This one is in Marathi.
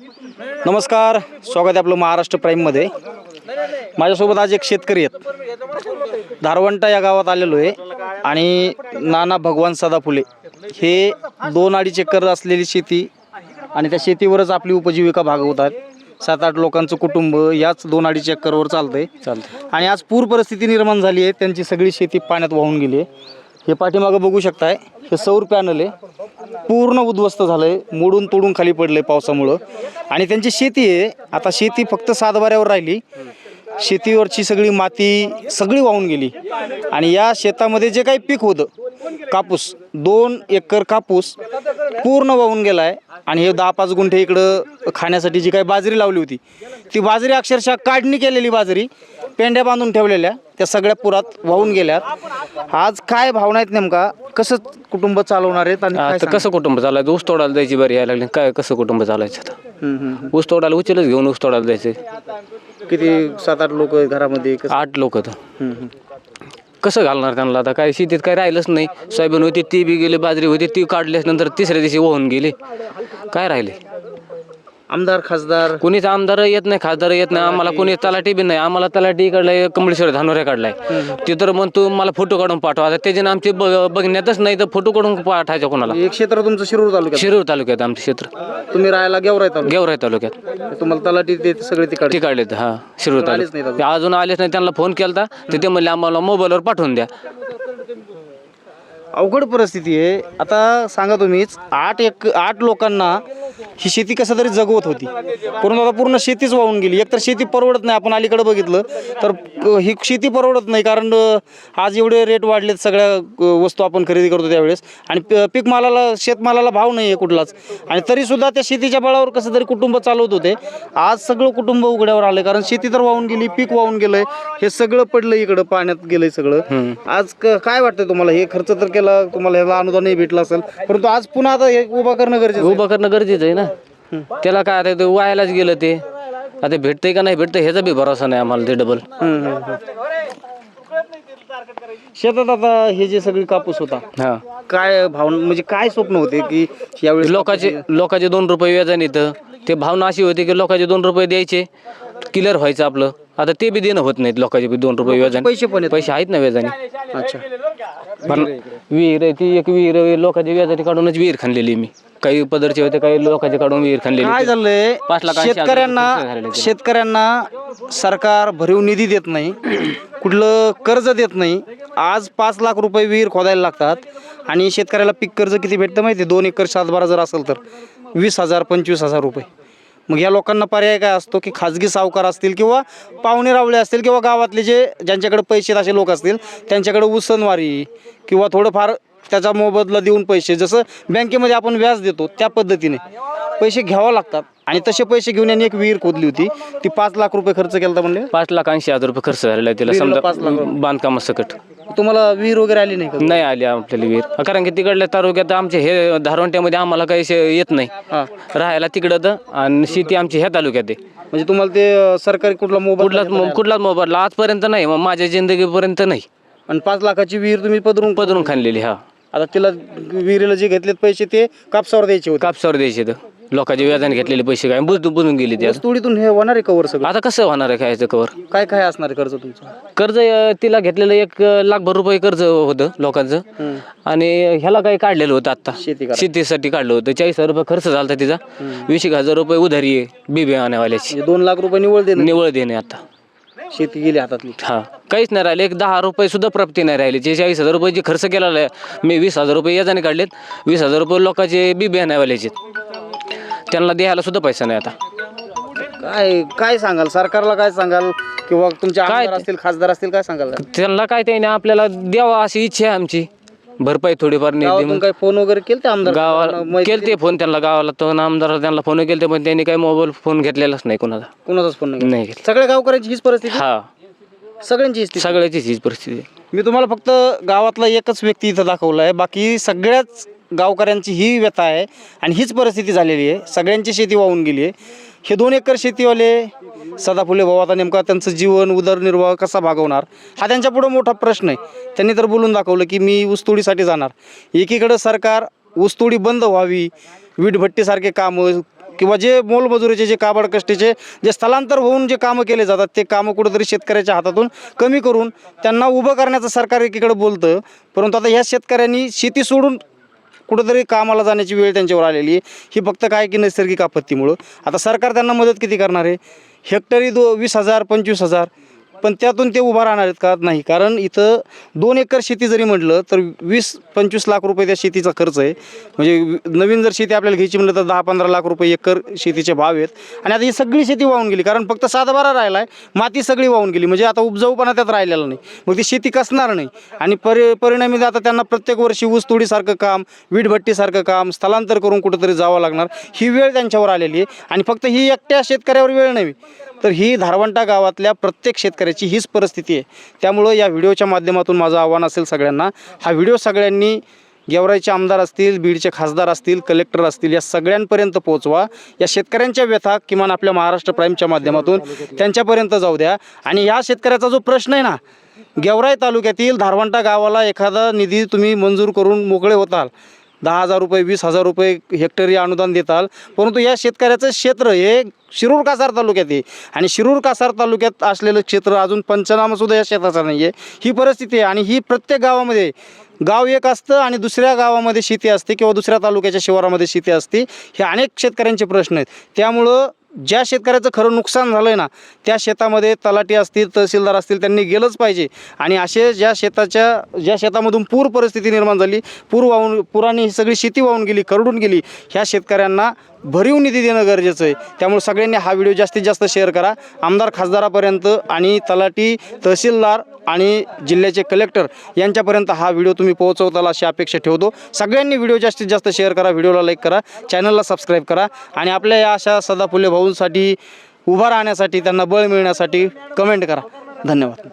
नमस्कार स्वागत आहे आपलं महाराष्ट्र प्राईममध्ये माझ्यासोबत आज एक शेतकरी आहेत. धारवंटा या गावात आलेलो आहे आणि नाना भगवान सदा फुले हे दोन अडीच एकर असलेली शेती आणि त्या शेतीवरच आपली उपजीविका भागवतात सात आठ लोकांचं कुटुंब याच दोन अडीच एकरवर चालतंय. चालतं आणि आज पूर परिस्थिती निर्माण झाली आहे. त्यांची सगळी शेती पाण्यात वाहून गेली आहे. हे पाठीमागं बघू शकताय हे सौर पॅनल आहे. पूर्ण उद्ध्वस्त झालं आहे मोडून तोडून खाली पडलं आहे पावसामुळं. आणि त्यांची शेती आहे आता शेती फक्त सातबाऱ्यावर राहिली. शेतीवरची सगळी माती सगळी वाहून गेली. आणि या शेतामध्ये जे काही पीक होतं कापूस दोन एकर कापूस पूर्ण वाहून गेला आहे आणि हे दहा पाच गुंठे इकडं खाण्यासाठी जी काही बाजरी लावली होती ती बाजरी अक्षरशः काढणी केलेली बाजरी पेंड्या बांधून ठेवलेल्या त्या सगळ्या पुरात वाहून गेल्यात. आज काय भावना आहेत नेमका? कसं कुटुंब चालवणार आहेत आणि काय आता कसं कुटुंब चालायचं ऊस तोडायला जायची बरी यायला लागली. काय कसं कुटुंब चालायचं आता? हम्म, हम्म. ऊस तोडायला उचलच घेऊन ऊस तोडायला जायचे. किती सात आठ लोक घरामध्ये? कसं- आठ लोक हम्म. कसं घालणार त्यांना? आता काय शेतीत काय राहिलंच नाही. सोयाबीन होती ती बी गेली बाजरी होती ती काढल्यास नंतर तिसऱ्या दिवशी वाहून गेली. काय राहिले? आमदार खासदार? कोणीच आमदार येत नाही खासदार येत नाही. आम्हाला कोणी तलाठी बी नाही. आम्हाला तलाठी काढलाय कमळेश्वर धानोऱ्या काढलाय. ते तर म्हणतो मला फोटो काढून पाठवा. आता त्याच्यानं आमचे ब- बघण्यातच नाही तर फोटो काढून पाठवायचं कोणाला? एक क्षेत्र तुमचं शिरूर तालुक्यात? शिरूर तालुक्यात आमचे क्षेत्र. तुम्ही राहायला गेवराय तालुक्यात? गेवराई तालुक्यात. तुम्हाला तलाठी ते सगळे तिकडे ते काढलेत हा शिरूर आलेच नाहीत तालुक्यात अजून आलेच नाही. त्यांना फोन केला ते म्हणले आम्हाला मोबाईलवर पाठवून द्या. अवघड परिस्थिती आहे. आता सांगा तुम्हीच आठ एक आठ लोकांना ही शेती कसं तरी जगवत होती. परंतु आता पूर्ण शेतीच वाहून गेली. एकतर शेती परवडत नाही आपण अलीकडे बघितलं. तर ही शेती परवडत नाही कारण आज एवढे रेट वाढलेत सगळ्या वस्तू आपण खरेदी करतो त्यावेळेस. आणि प- पीक मालाला शेतमालाला भाव नाही आहे कुठलाच. आणि तरीसुद्धा त्या शेतीच्या बळावर कसं तरी कुटुंब चालवत होते. आज सगळं कुटुंब उघड्यावर आलं कारण शेती तर वाहून गेली पीक वाहून गेलंय. हे सगळं पडलं इकडं पाण्यात गेलंय सगळं. आज काय वाटतंय तुम्हाला? हे खर्च तर केला तुम्हाला ह्याला अनुदानही भेटलं असेल. परंतु आज पुन्हा आता हे उभा करणं गरजेचं आहे. उभं करणं गरजेचं आहे ना त्याला काय आता ते वायालाच गेलं ते. आता भेटतंय का नाही भेटतंय ह्याचा बी भरोसा नाही आम्हाला ते डबल हम्म, हम्म, हम्म. शेतात आता हे जे सगळी कापूस होता हा. काय भावना म्हणजे काय स्वप्न होते की यावेळी लोकांचे लोकांचे दोन रुपये व्याजाने येतं ते भावना अशी होती की लोकांचे दोन रुपये द्यायचे क्लिअर व्हायचं आपलं. आता ते बी देणं होत नाहीत लोकांचे बी दोन रुपये व्याजाने. पैसे पण येत पैसे आहेत ना व्याजाने. अच्छा. पण विहीर आहे ती एक विहीर आहे, लोकांच्या व्याजाने काढूनच विहीर खाणलेली मी. काही पदरचे होते काही लोकांचे काढून विहीर खाणलेली काय झालंय? पाच लाख ऐंशी हजार रुपये खर्च झालेले. शेतकऱ्यांना. शेतकऱ्यांना सरकार भरीव निधी देत नाही कुठलं कर्ज देत नाही. आज पाच लाख रुपये विहीर खोदायला लागतात आणि शेतकऱ्याला पीक कर्ज किती भेटतं माहिती आहे? दोन एकर सातबारा जर असेल तर वीस हजार पंचवीस हजार रुपये. मग या लोकांना पर्याय काय असतो की खाजगी सावकार असतील किंवा पाहुणे रावळे असतील किंवा गावातले जे ज्यांच्याकडे पैसे असे लोक असतील त्यांच्याकडे उसनवारी किंवा थोडंफार त्याचा मोबदला देऊन पैसे जसं बँकेमध्ये आपण व्याज देतो त्या पद्धतीने पैसे घ्यावं लागतात. आणि तसे पैसे घेऊन यांनी एक विहीर खोदली होती. ती पाच लाख रुपये खर्च केला होता म्हणले? पाच लाख ऐंशी हजार रुपये खर्च झालेला आहे तिला. समजा बांधकामासकट. तुम्हाला विहीर वगैरे आली नाही का? नाही आली आपल्याला विहीर. कारण की तिकडल्या तालुक्यात आमचे हे धारवंट्यामध्ये आम्हाला काही शे- येत नाही. राहायला तिकडं तर आणि शेती आमची ह्या तालुक्यात आहे. म्हणजे तुम्हाला ते अं, सरकारी कुठला मोबाईल कुठलाच मो- कुठलाच मोबाईल आजपर्यंत नाही मग माझ्या जिंदगीपर्यंत नाही. आणि पाच लाखाची विहीर तुम्ही पदरून पदरून खाणलेली हा. आता तिला विहिरीला जे घेतलेत पैसे ते कापसावर द्यायचे होते. कापसावर द्यायचे तर लोकांच्या व्याजाने घेतलेले पैसे काय? बुजून बुजून गेले ते आता. तोडीतून हे होणार आहे कवर सगळं? आता कसं होणार आहे खायचं कवर काय काय असणार आहे कर्ज तुमचं? कर्ज अं, तिला घेतलेलं एक अं, लाखभर रुपये कर्ज होतं लोकांचं. आणि ह्याला काही काढलेलं होतं आता. शेतीसाठी काढलं होतं. चाळीस हजार रुपये खर्च झाला होता तिचा वीस एक हजार रुपये उधारी आहे बी बियाण्यावाल्याची म्हणजे दोन लाख रुपये निवड देणं. निवळ देणे आता. शेती गेली हातातली. हा. काहीच नाही राहिले. एक दहा रुपये सुद्धा प्राप्ती नाही राहिली. जे चाळीस हजार रुपये जे खर्च केलेला आहे मी वीस हजार रुपये याच्याने काढलेत. वीस हजार रुपये लोकांचे बी बियाण्यावाल्याचे त्यांना द्यायला सुद्धा पैसा नाही आता. काय काय सांगाल? सरकारला काय सांगाल? किंवा तुमचे काय आमदार असतील खासदार असतील काय सांगाल? त्यांना काय त्याने आपल्याला द्यावा अशी इच्छा आहे आमची. भरपाई थोडीफार निधी गावातून काही फोन वगैरे केले ते आमदार? गावाला केलते फोन त्यांना गावाला तो आमदार त्यांना फोन केलते पण त्यांनी काही मोबाईल फोन घेतलेलाच नाही कोणाचा कोणाचाच फोन नाही नाही घेतला. सगळ्या गावकऱ्यांची हीच परिस्थिती? हा. सगळ्यांची हीच. सगळ्याचीच हीच परिस्थिती आहे. मी तुम्हाला फक्त गावातला एकच व्यक्ती इथं दाखवला आहे बाकी सगळ्याच गावकऱ्यांची ही व्यथा आहे आणि हीच परिस्थिती झालेली आहे. सगळ्यांची शेती वाहून गेली आहे. हे दोन एकर शेतीवाले सदाफुले भाऊ आता नेमका त्यांचं जीवन उदरनिर्वाह कसा भागवणार? हा त्यांच्यापुढं मोठा प्रश्न आहे. त्यांनी तर बोलून दाखवलं की मी ऊसतोडीसाठी जाणार. एकीकडं सरकार ऊसतोडी बंद व्हावी वीटभट्टीसारखे कामं किंवा जे मोलमजुरीचे जे काबड कष्टीचे जे स्थलांतर होऊन जे कामं केले जातात ते कामं कुठंतरी शेतकऱ्याच्या हातातून कमी करून त्यांना उभं करण्याचं सरकार एकीकडे बोलतं. परंतु आता ह्या शेतकऱ्यांनी शेती सोडून कुठंतरी कामाला जाण्याची वेळ त्यांच्यावर आलेली आहे. ही फक्त काय की नैसर्गिक आपत्तीमुळं. आता सरकार त्यांना मदत किती करणार आहे? हेक्टरी दो वीस हजार पंचवीस हजार. पण त्यातून ते उभा राहणार आहेत का? नाही. कारण इथं दोन एकर शेती जरी म्हटलं तर वीस पंचवीस लाख रुपये त्या शेतीचा खर्च आहे. म्हणजे नवीन जर शेती आपल्याला घ्यायची म्हटलं तर दहा पंधरा लाख रुपये एकर शेतीचे भाव आहेत. आणि आता ही सगळी शेती वाहून गेली कारण फक्त सातबारा राहिला आहे माती सगळी वाहून गेली. म्हणजे आता उपजाऊपणा त्यात राहिलेला नाही. मग ती शेती कसणार नाही. आणि परि परिणामी आता त्यांना प्रत्येक वर्षी ऊसतोडीसारखं काम वीटभट्टीसारखं काम स्थलांतर करून कुठंतरी जावं लागणार. ही वेळ त्यांच्यावर आलेली आहे. आणि फक्त ही एकट्या शेतकऱ्यावर वेळ नाही. तर ही धारवंटा गावातल्या प्रत्येक शेतकऱ्याची हीच परिस्थिती आहे. त्यामुळं या व्हिडिओच्या माध्यमातून माझं आव्हान असेल सगळ्यांना. हा व्हिडिओ सगळ्यांनी गेवराईचे आमदार असतील बीडचे खासदार असतील कलेक्टर असतील या सगळ्यांपर्यंत पोहोचवा. या शेतकऱ्यांच्या व्यथा किमान आपल्या महाराष्ट्र प्राईमच्या माध्यमातून त्यांच्यापर्यंत जाऊ द्या. आणि या शेतकऱ्याचा जो प्रश्न आहे ना गेवराई तालुक्यातील धारवंटा गावाला एखादा निधी तुम्ही मंजूर करून मोकळे होताल. दहा हजार रुपये वीस हजार रुपये हेक्टरी अनुदान देताल. परंतु या शेतकऱ्याचं क्षेत्र हे शिरूर कासार तालुक्यात आहे. आणि शिरूर कासार तालुक्यात असलेलं क्षेत्र अजून पंचनामासुद्धा या शेताचा नाही आहे ही परिस्थिती आहे आणि ही प्रत्येक गावामध्ये गाव एक असतं आणि दुसऱ्या गावामध्ये शेती असते किंवा दुसऱ्या तालुक्याच्या शिवारामध्ये शेती असते हे अनेक शेतकऱ्यांचे प्रश्न आहेत. त्यामुळं ज्या शेतकऱ्याचं खरं नुकसान झालं आहे ना त्या शेतामध्ये तलाठी असतील तहसीलदार असतील त्यांनी गेलंच पाहिजे. आणि असे ज्या शेताच्या ज्या शेतामधून पूर परिस्थिती निर्माण झाली पूर वाहून पुराने ही सगळी शेती वाहून गेली करडून गेली ह्या शेतकऱ्यांना भरीव निधी देणं गरजेचं आहे. त्यामुळे सगळ्यांनी हा व्हिडिओ जास्तीत जास्त शेअर करा. आमदार खासदारापर्यंत आणि तलाठी तहसीलदार आणि जिल्ह्याचे कलेक्टर यांच्यापर्यंत हा व्हिडिओ तुम्ही पोहोचवताला अशी अपेक्षा ठेवतो. सगळ्यांनी व्हिडिओ जास्तीत जास्त शेअर करा व्हिडिओला लाईक करा चॅनलला सबस्क्राईब करा आणि आपल्या या अशा सदाफुले भाऊंसाठी उभा राहण्यासाठी त्यांना बळ मिळण्यासाठी कमेंट करा. धन्यवाद.